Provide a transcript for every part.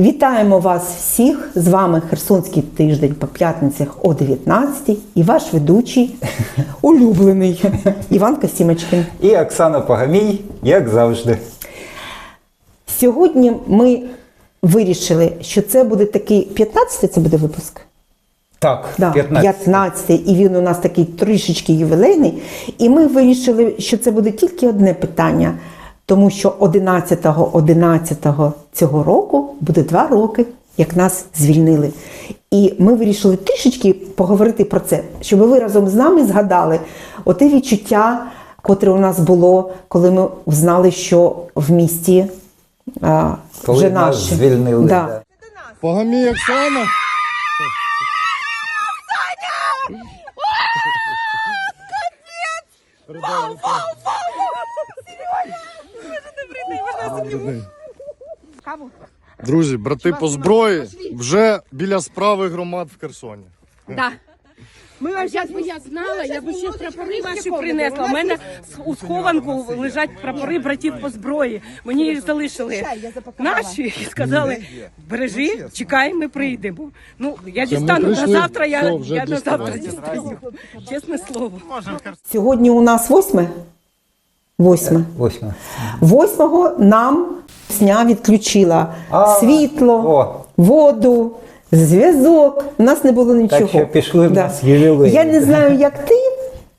Вітаємо вас всіх! З вами Херсонський тиждень по п'ятницях о 19 і ваш ведучий улюблений Іван Касімочкин. І Оксана Погамій, як завжди. Сьогодні ми вирішили, що це буде такий 15-й це буде випуск. Так, Да, 15. 15 і він у нас такий трішечки ювілейний. І ми вирішили, що це буде тільки одне питання, тому що 11-го 11 цього року буде два роки, як нас звільнили. І ми вирішили трішечки поговорити про це, щоб ви разом з нами згадали оте відчуття, котре у нас було, коли ми знали, що в місті а, Коли вже нас наші. звільнили. Да. да. Погамій Оксана. Друзі, брати по зброї вже біля справи громад в Херсоні. Да. Ми а якби я знала, я б ще прапори ваші принесла. У мене у схованку лежать прапори братів по зброї. Мені їх залишили наші і сказали, бережи, чекай, ми прийдемо. Ну я дістану на завтра. Я, я на завтра дістаю. Чесне слово. Сьогодні у нас восьме. Восьме. Восьмого нам сня відключила А, світло, о. воду, зв'язок. У нас не було нічого. що пішли в нас. Я не знаю, як ти.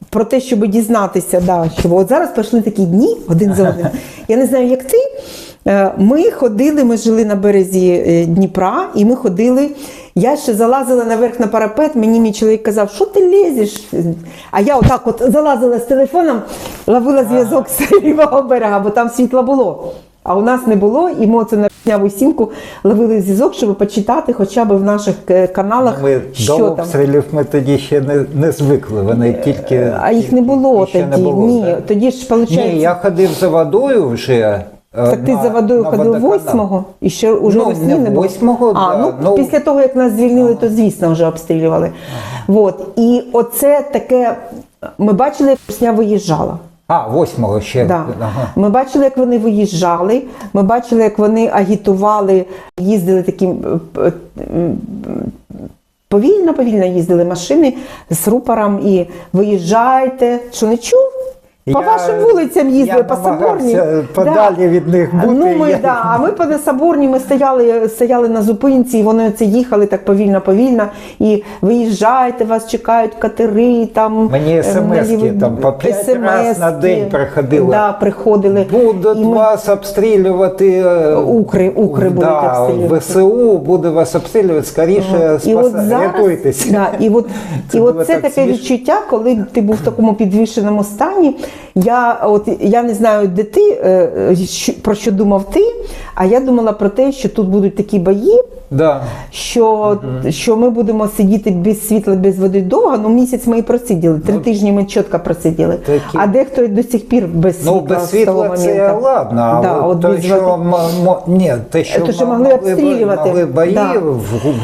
Про те, щоб дізнатися, да, що от зараз пішли такі дні один за одним. Я не знаю, як ти. Е, Ми ходили, ми жили на березі е, Дніпра, і ми ходили. Я ще залазила наверх на парапет, мені мій чоловік казав, що ти лізеш? А я отак от залазила з телефоном, ловила зв'язок з лівого берега, бо там світла було. А у нас не було, і ми оце на дняву сімку ловили зв'язок, щоб почитати хоча б в наших е, каналах, Ми що до там. обстрілів ми тоді ще не, не звикли. Вони тільки. А їх не було тоді. не було, Ні, да? тоді ж виходить. Ні, я ходив за водою вже. Е, Так ти на- за водою на ходив водоканал. восьмого і ще уже Ну, весні не не було? восьмого, а, да, ну, ну- після того, як нас звільнили, то звісно вже обстрілювали. Вот. І оце таке. Ми бачили, як Русня виїжджала. А, восьмого ще. Да. Ага. Ми бачили, як вони виїжджали. Ми бачили, як вони агітували, їздили таким е, е, м, повільно, повільно їздили машини з рупором і виїжджайте. Що не чув? По Я- вашим вулицям їздили, я по Соборній. намагався подалі від них бути, Ну, ми, я- да, а ми по Соборній, ми стояли, стояли на зупинці, і вони це їхали так повільно, повільно. І виїжджайте, вас чекають катери. Там, Мені е, смски там по п'ять раз на день приходили. Да, приходили. Будуть І ми- вас обстрілювати. е, Укри, укри будуть да, обстрілювати. ВСУ буде вас обстрілювати, скоріше І от зараз, рятуйтесь. да, і от, Це і от це таке смішно. відчуття, коли ти був в такому підвішеному стані. Я, от, я не знаю, де ти, е, про що думав ти, а я думала про те, що тут будуть такі бої, Да. що, що ми будемо сидіти без світла, без води довго. Ну, місяць ми і просиділи, три тижні ми чітко просиділи. Ну, Такі- А дехто до сих пір без світла. Ну, без з того світла це ладно, Да, от без що, води. ні, те, що, Те, що могли обстрілювати. могли бої Да. в,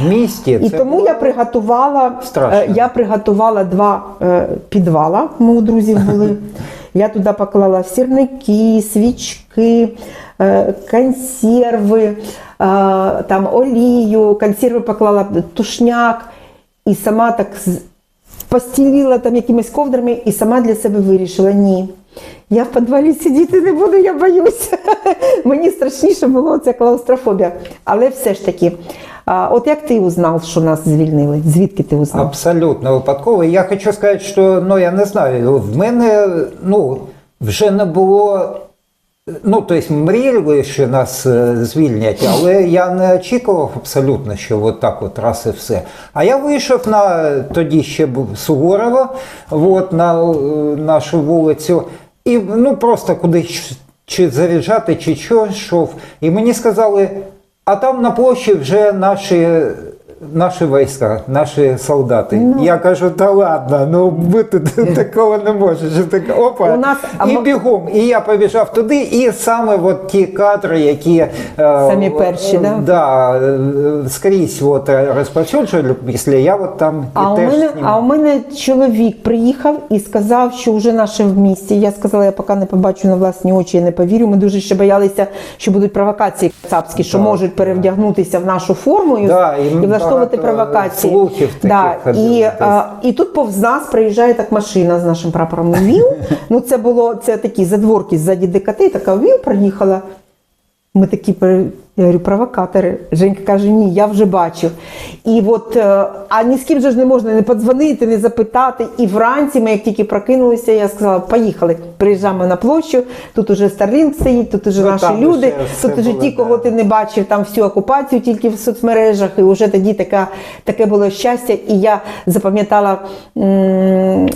в місті. І це тому було я приготувала страшно. е, я приготувала два е, підвала. Ми у друзів були. Я туди поклала сірники, свічки, е, консерви, е, там олію, консерви поклала тушняк і сама так постілила там якимись ковдрами і сама для себе вирішила ні. Я в підвалі сидіти не буду, я боюся. Мені страшніше було ця клаустрофобія. Але все ж таки, а, от як ти узнав, що нас звільнили? Звідки ти узнав? Абсолютно випадково. Я хочу сказати, що ну я не знаю, в мене ну вже не було. Ну, тобто мріяли, що нас е, звільнять, але я не очікував абсолютно, що от так от раз і все. А я вийшов на тоді ще Суворова, от, на е, нашу вулицю, і ну просто кудись чи заряджати, чи що йшов. І мені сказали, а там на площі вже наші наші війська, наші солдати. Ну. Я кажу, та ладно, ну бути такого не може. Що таке, опа, У нас- і ми- бігом. І я побіжав туди, і саме от ті кадри, які е, Самі перші, е, да? да, е, скрізь от, розповсюджували після, я от там і А у, теж мене, знімав. а у мене чоловік приїхав і сказав, що вже наше в місті. Я сказала, я поки не побачу на власні очі, я не повірю. Ми дуже ще боялися, що будуть провокації цапські, що Так, можуть перевдягнутися в нашу форму і, Да, і і влаштовувати багато провокації. слухів таких да, і, а, і тут повз нас приїжджає так машина з нашим прапором ВІЛ. Ну це було це такі задворки ззаді ДКТ, така ВІЛ приїхала. Ми такі я говорю, провокатори. Женька каже, ні, я вже бачив. І от, е, а ні з ким же ж не можна не подзвонити, не запитати. І вранці ми, як тільки прокинулися, я сказала, поїхали. Приїжджаємо на площу, тут уже Старлінг стоїть, тут уже Ну, наші там люди, тут уже ті, кого ти не бачив, там всю окупацію тільки в соцмережах. І вже тоді така, таке було щастя. І я запам'ятала, е,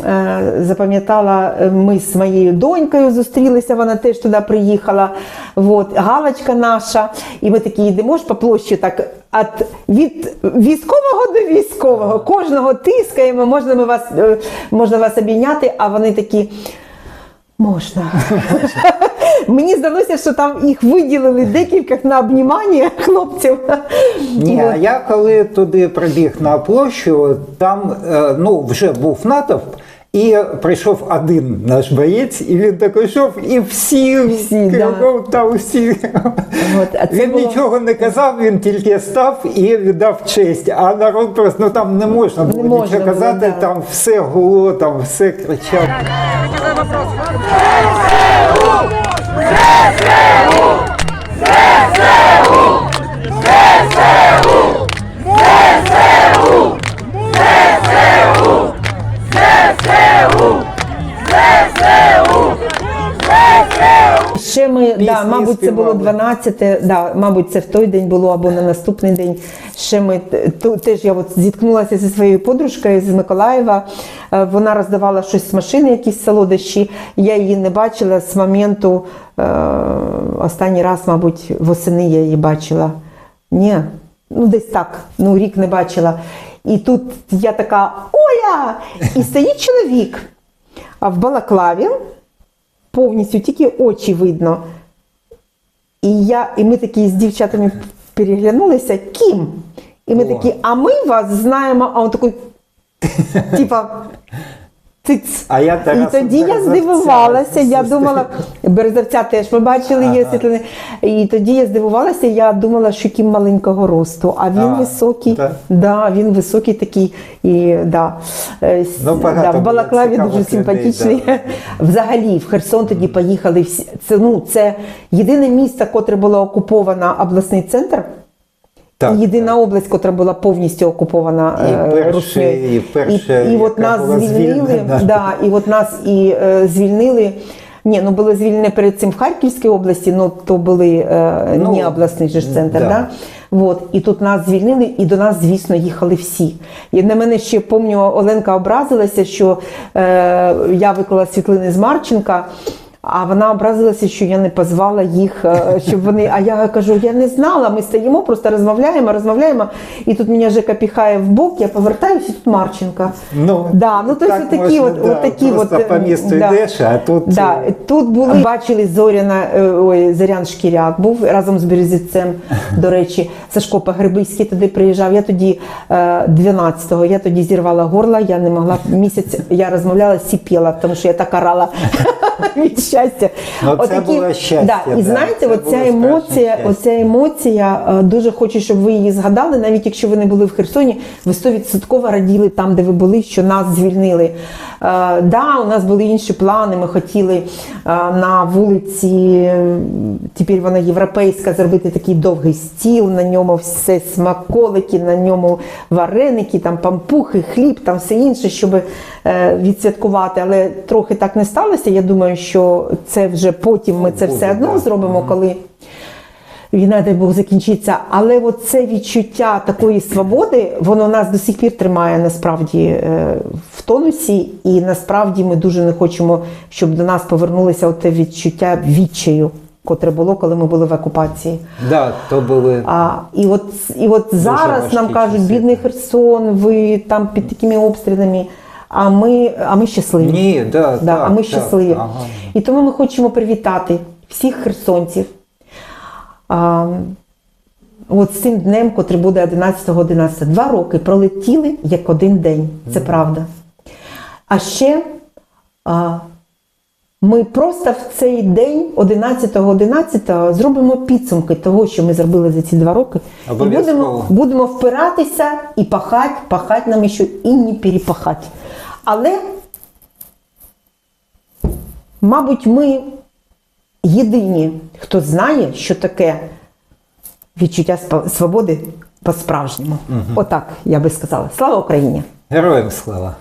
запам'ятала, е, ми з моєю донькою зустрілися, вона теж туди приїхала. От, галочка наша. І ми такі йдемо ж по площі так. От від військового до військового кожного тискаємо, можна ми вас е, можна вас обійняти, а вони такі. Можна. Мені здалося, що там їх виділили декілька на обнімання хлопців. Ні, а я коли туди прибіг на площу, там е, ну, вже був натовп, і прийшов один наш боєць, і він такий йшов, і всі, Всі, да. кругом там всі. От, а це він було- нічого не казав, він тільки став і віддав честь. А народ просто ну там не можна було Не можна нічого було, казати, да. там все гуло, там все кричав. Мабуть, це було 12, да, мабуть, це в той день було або на наступний день. Ще ми теж я от зіткнулася зі своєю подружкою з Миколаєва. Е, Вона роздавала щось з машини, якісь солодощі. Я її не бачила з моменту е, останній раз, мабуть, восени я її бачила. Ні, ну десь так, ну рік не бачила. І тут я така Оля! І стоїть чоловік а в балаклаві повністю тільки очі видно. І я, і ми такі з дівчатами переглянулися, ким? І ми О. такі, а ми вас знаємо, а он такий, типа. Циц. А я і тоді я Березовця здивувалася, я думала, Березовця теж ми бачили, є Ага. світлини. І тоді я здивувалася, я думала, що ким маленького росту, а він А, високий. Да, він високий такий. І, да, е, с- Ну, багато да, в було Балаклаві цікавих дуже людей, симпатичний. да. Взагалі, в Херсон тоді поїхали всі. Це, ну, це єдине місто, котре було окуповано обласний центр. Так, єдина область, котра була повністю окупована І е, перше- Руснею. і перше, і, і от нас була звільнили, звільнена. да, і от нас і е, звільнили. Ні, ну були звільнені перед цим в Харківській області, ну то були е, Ну, не обласний же ж центр, да. да. От, і тут нас звільнили, і до нас, звісно, їхали всі. І на мене ще пам'ятаю, Оленка образилася, що е, я виклала світлини з Марченка. А вона образилася, що я не позвала їх, е, щоб вони. А я кажу, я не знала. Ми стоїмо, просто розмовляємо, розмовляємо. І тут мене Жека піхає в бок, я повертаюся, і тут Марченка. Ну, да, ну то так такі можна, от, да, от такі просто от, по місту да. йдеш, а тут, да, е, тут були бачили Зоряна, е, ой, Зорян Шкіряк був разом з Березівцем. До речі, Сашко Погребиський туди приїжджав. Я тоді е, 12-го, я тоді зірвала горло, я не могла місяць. Я розмовляла, сіпіла, тому що я так орала від щастя. Ну, це було щастя, Да, і знаєте, це оця емоція, оця емоція, е, дуже хочу, щоб ви її згадали, навіть якщо ви не були в Херсоні, ви 100% раділи там, де ви були, що нас звільнили. Е, да, у нас були інші плани. Ми хотіли е, на вулиці, тепер вона європейська, зробити такий довгий стіл, на ньому все смаколики, на ньому вареники, там пампухи, хліб, там все інше, щоб е, відсвяткувати. Але трохи так не сталося. Я думаю, що це вже потім ми це все одно зробимо, коли війна, дай Бог, закінчиться. Але от це відчуття такої свободи, воно нас до сих пір тримає насправді е, в тонусі, і насправді ми дуже не хочемо, щоб до нас повернулося те відчуття відчаю. котре було, коли ми були в окупації. Да, то були. А, і от, і от зараз нам кажуть, часи, бідний. Херсон, ви там під такими обстрілами. А ми, а ми щасливі. Ні, да, Да, так, а ми так, щасливі. ага. І тому ми хочемо привітати всіх херсонців. А, от з цим днем, котрий буде 11-11. Два роки пролетіли як один день. Це правда. А ще а, ми просто в цей день, 11-11, зробимо підсумки того, що ми зробили за ці два роки. І будемо, будемо впиратися і пахати, пахати нам ще і не перепахати. Але Мабуть, ми єдині, хто знає, що таке відчуття свободи по-справжньому. Отак я би сказала. Слава Україні! Героям слава.